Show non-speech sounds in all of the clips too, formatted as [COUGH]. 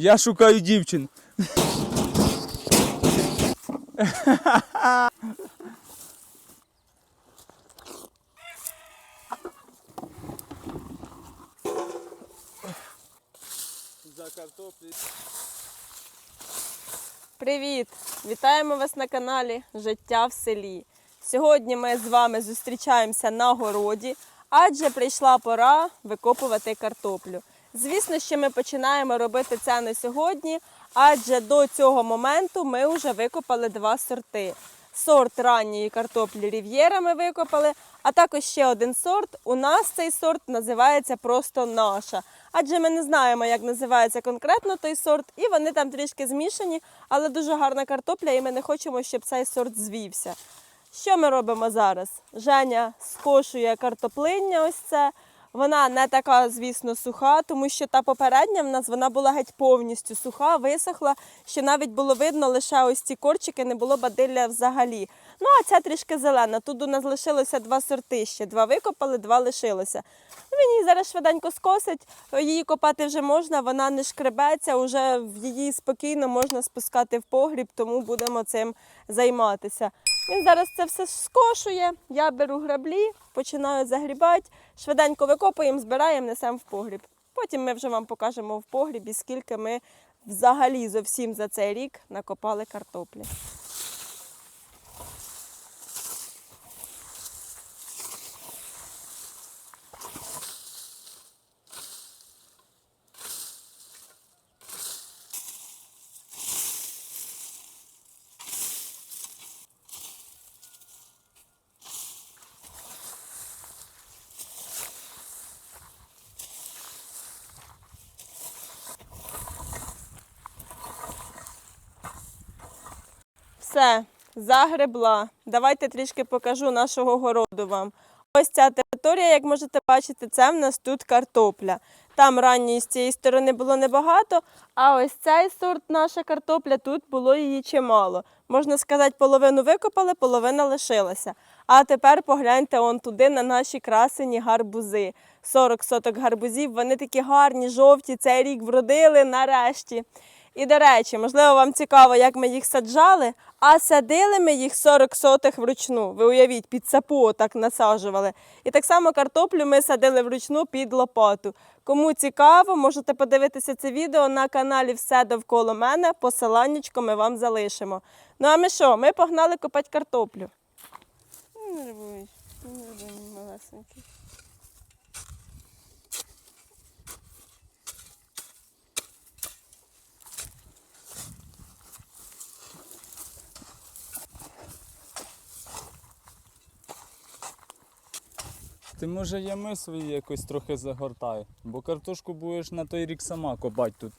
Я шукаю дівчин. За картоплі. Привіт! Вітаємо вас на каналі Життя в селі. Сьогодні ми з вами зустрічаємося на городі, адже прийшла пора викопувати картоплю. Звісно, що ми починаємо робити це не сьогодні, адже до цього моменту ми вже викопали два сорти. Сорт ранньої картоплі Рів'єра ми викопали, а також ще один сорт. У нас цей сорт називається просто наша. Адже ми не знаємо, як називається конкретно той сорт, і вони там трішки змішані, але дуже гарна картопля, і ми не хочемо, щоб цей сорт звівся. Що ми робимо зараз? Женя скошує картоплиння, ось це. Вона не така, звісно, суха, тому що та попередня в нас вона була геть повністю суха, висохла, що навіть було видно лише ось ці корчики, не було бадилля взагалі. Ну, а ця трішки зелена. Тут у нас лишилося два сорти ще. Два викопали, два лишилося. Він її зараз швиденько скосить, її копати вже можна, вона не шкребеться, вже її спокійно можна спускати в погріб, тому будемо цим займатися. Він зараз це все скошує, я беру граблі, починаю загрібати, швиденько викопуємо, збираємо, несемо в погріб. Потім ми вже вам покажемо в погрібі, скільки ми взагалі зовсім за цей рік накопали картоплі. Все, загребла. Давайте трішки покажу нашого городу вам. Ось ця територія, як можете бачити, це в нас тут картопля. Там ранньої з цієї сторони було небагато, а ось цей сорт наша картопля, тут було її чимало. Можна сказати, половину викопали, половина лишилася. А тепер погляньте он туди на наші красені гарбузи. 40 соток гарбузів, вони такі гарні, жовті, цей рік вродили нарешті. І до речі, можливо, вам цікаво, як ми їх саджали, а садили ми їх 40 сотих вручну. Ви уявіть, під сапу так насаджували. І так само картоплю ми садили вручну під лопату. Кому цікаво, можете подивитися це відео на каналі Все довкола мене. Посиланнячко ми вам залишимо. Ну а ми що? Ми погнали копати картоплю. Не нервуйся, не малесенький. Ти може ями свої якось трохи загортай, бо картошку будеш на той рік сама копати тут.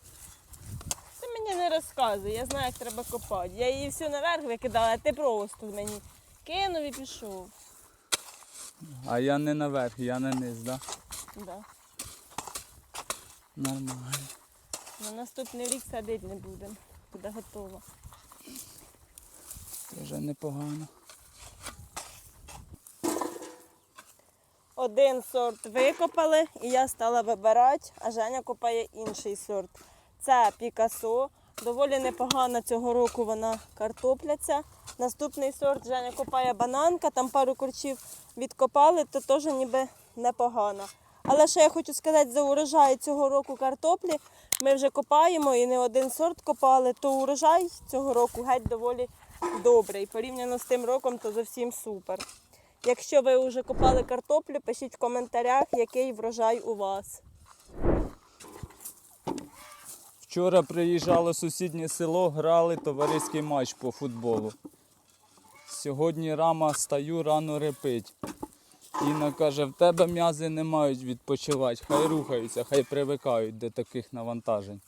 Ти мені не розказуй, я знаю, як треба копати. Я її всю наверх викидала, а ти просто мені кинув і пішов. А я не наверх, я на низ, да? Да. Нормально. На наступний рік садити не будемо. Буде готово. Вже непогано. Один сорт викопали, і я стала вибирати, а Женя копає інший сорт. Це Пікасо. Доволі непогана цього року вона картопляця. Наступний сорт Женя копає бананка, там пару корчів відкопали, то теж ніби непогано. Але що я хочу сказати за урожай цього року картоплі, ми вже копаємо і не один сорт копали, то урожай цього року геть доволі добрий. Порівняно з тим роком, то зовсім супер. Якщо ви вже копали картоплю, пишіть в коментарях, який врожай у вас. Вчора приїжджало сусіднє село, грали товариський матч по футболу. Сьогодні рама стаю рано репить. Інна каже, в тебе м'язи не мають відпочивати, хай рухаються, хай привикають до таких навантажень.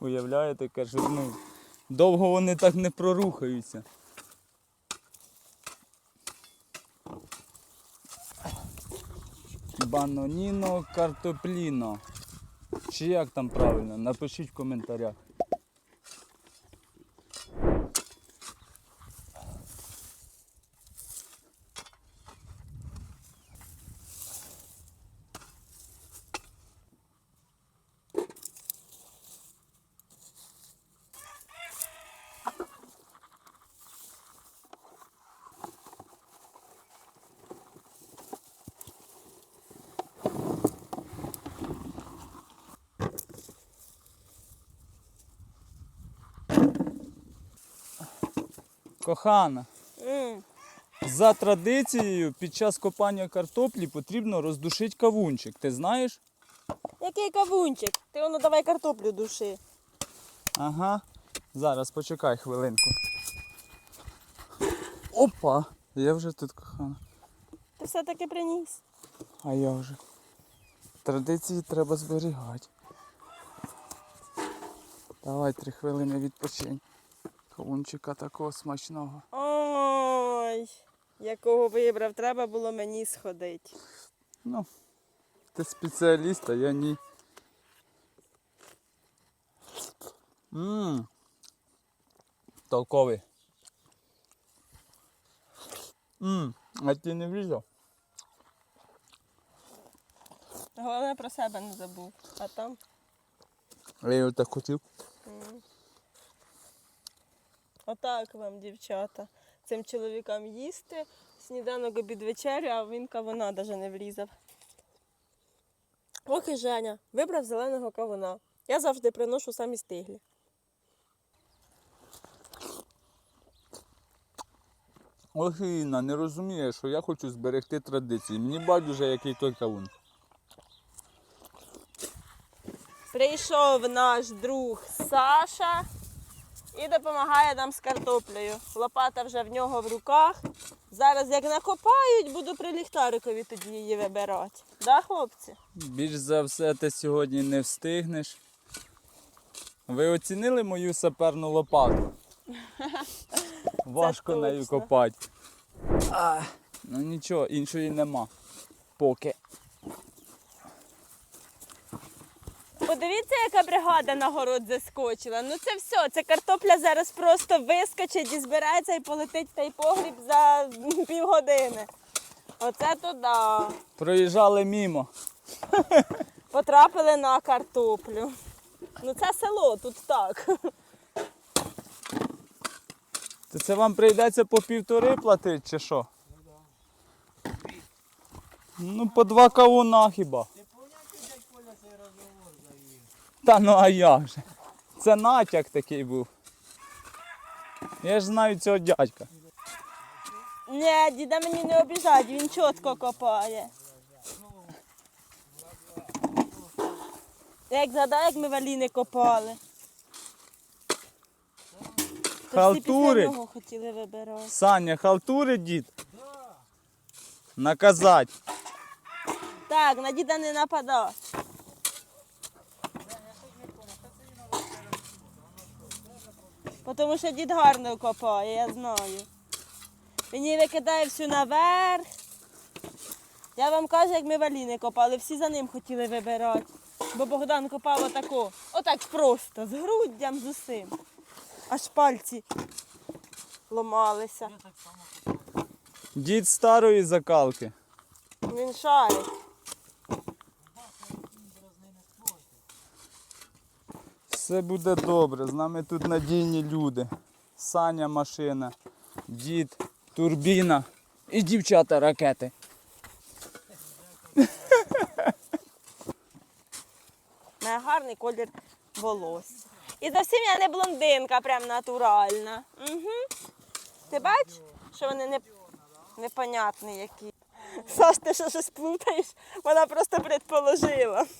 Уявляєте, кажу, ну, довго вони так не прорухаються. Баноніно картопліно. Чи як там правильно? Напишіть в коментарях. Кохана, за традицією під час копання картоплі потрібно роздушити кавунчик. Ти знаєш? Який кавунчик? Ти воно давай картоплю души. Ага. Зараз почекай хвилинку. Опа! Я вже тут кохана. Ти все-таки приніс. А я вже. Традиції треба зберігати. Давай три хвилини відпочинь. Кавунчика такого смачного. Ой, якого вибрав, треба було мені сходити. Ну, ти спеціаліст, а я ні. Ммм. Толковий. Ммм, а ти не врізав? Головне про себе не забув. А там Я його так хотів. Отак вам, дівчата. Цим чоловікам їсти, сніданок обід вечеря, а він кавуна навіть не влізав. Ох і Женя, вибрав зеленого кавуна. Я завжди приношу самі стиглі. Ох, Інна, не розуміє, що я хочу зберегти традиції. Мені байдуже, який той кавун. Прийшов наш друг Саша і допомагає нам з картоплею. Лопата вже в нього в руках. Зараз як накопають, буду при ліхтарикові тоді її вибирати. Да, хлопці? Більш за все ти сьогодні не встигнеш. Ви оцінили мою саперну лопату? [LAUGHS] Важко нею копати. А, ну нічого, іншої нема. Поки. Подивіться, яка бригада на город заскочила. Ну це все, це картопля зараз просто вискочить і збирається і полетить в той погріб за півгодини. Оце то да. Проїжджали мімо. Потрапили на картоплю. Ну це село, тут так. То це вам прийдеться по півтори платити чи що? Ну, по два кавуна хіба. Та ну а як же? Це натяк такий був. Я ж знаю цього дядька. Ні, діда мені не обіжать, він чітко копає. Як згадай, як ми валіни копали. То всі нього хотіли вибирати. Саня, халтури дід? Наказать. Так, на діда не нападай. Тому що дід гарно копає, я знаю. Він її викидає всю наверх. Я вам кажу, як ми валіни копали, всі за ним хотіли вибирати. Бо Богдан копав отако, отак просто, з груддям, з усім. Аж пальці ломалися. Дід старої закалки. Він шарить. Все буде добре, з нами тут надійні люди. Саня машина, дід, турбіна і дівчата ракети. [LAUGHS] Має гарний колір волосся. І зовсім я не блондинка, прям натуральна. Угу. Ти бачиш, що вони не... непонятні які. [LAUGHS] Саш, ти що щось плутаєш? Вона просто предположила. [LAUGHS]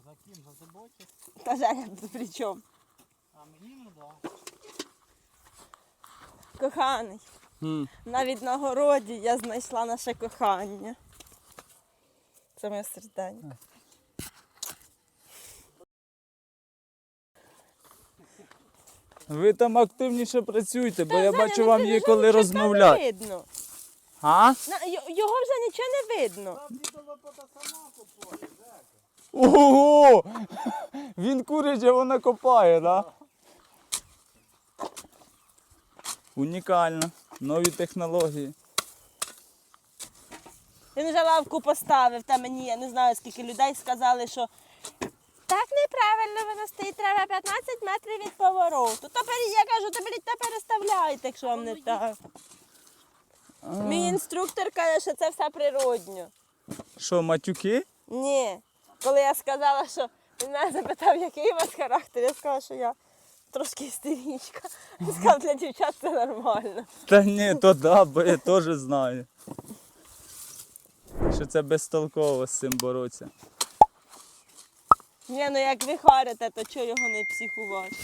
А за ким? За Женя тут при чому? А мені ну да. Коханий. М, Навіть на городі я знайшла наше кохання. Це моє серденько. Ви там активніше працюйте, бо Та, я Женя, бачу ну вам є ж коли розмовляти. видно. А? На- й- Його вже нічого не видно. Там діда лопата сама купує. Ого! [LAUGHS] Він курить, а вона копає, так? Да? Унікально. Нові технології. Він вже лавку поставив, та мені, я не знаю, скільки людей сказали, що так неправильно воно стоїть, треба 15 метрів від повороту. То я кажу, то беріть та переставляйте, якщо вам не так. Мій інструктор каже, що це все природньо. Що, матюки? Ні. Коли я сказала, що Він мене запитав, який у вас характер. Я сказала, що я трошки істеричка. Він сказав, для дівчат це нормально. Та ні, то да, бо я теж знаю. Що це безтолково з цим боротися. Ні, ну як ви харите, то чого його не психувати?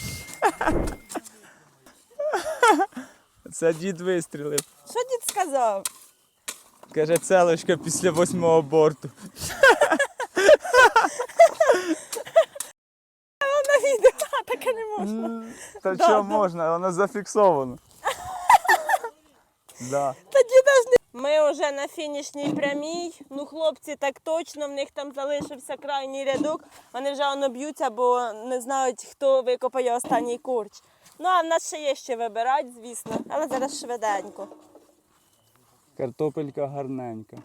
Це дід вистрілив. Що дід сказав? Каже, целочка після восьмого борту. На відео таке не можна. Та да. можна, воно зафіксовано. [LAUGHS] Да. Тоді не. Ми вже на фінішній прямій. Ну, хлопці, так точно, в них там залишився крайній рядок. Вони вже воно б'ються, бо не знають, хто викопає останній корч. Ну, а в нас ще є ще вибирати, звісно, але зараз швиденько. Картопелька гарненька.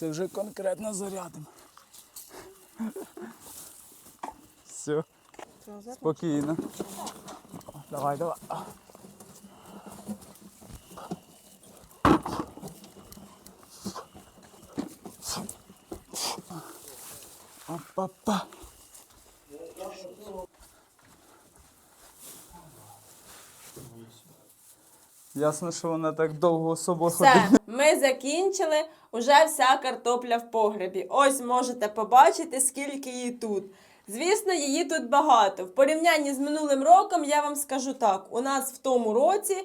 Це вже конкретно зарядом. Все, спокійно. Давай, давай. Опа-па. Ясно, що вона так довго собою ходить. Ми закінчили. Уже вся картопля в погребі. Ось можете побачити, скільки її тут. Звісно, її тут багато. В порівнянні з минулим роком я вам скажу так: у нас в тому році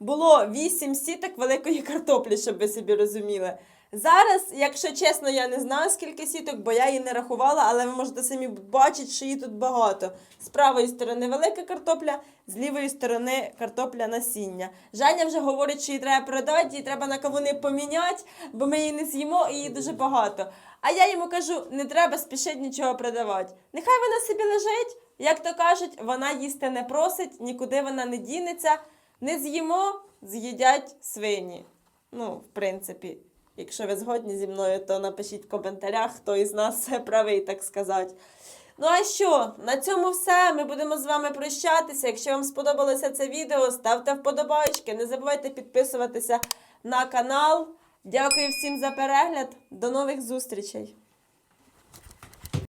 було 8 сіток великої картоплі, щоб ви собі розуміли. Зараз, якщо чесно, я не знаю скільки сіток, бо я її не рахувала, але ви можете самі бачити, що її тут багато. З правої сторони велика картопля, з лівої сторони картопля насіння. Жаня вже говорить, що її треба продати, її треба на кавуни поміняти, бо ми її не з'їмо і її дуже багато. А я йому кажу, не треба спішити нічого продавати. Нехай вона собі лежить, як то кажуть, вона їсти не просить, нікуди вона не дінеться. Не з'їмо, з'їдять свині. Ну, в принципі, якщо ви згодні зі мною, то напишіть в коментарях, хто із нас [LAUGHS] правий, так сказати. Ну а що? На цьому все. Ми будемо з вами прощатися. Якщо вам сподобалося це відео, ставте вподобайки. Не забувайте підписуватися на канал. Дякую всім за перегляд. До нових зустрічей!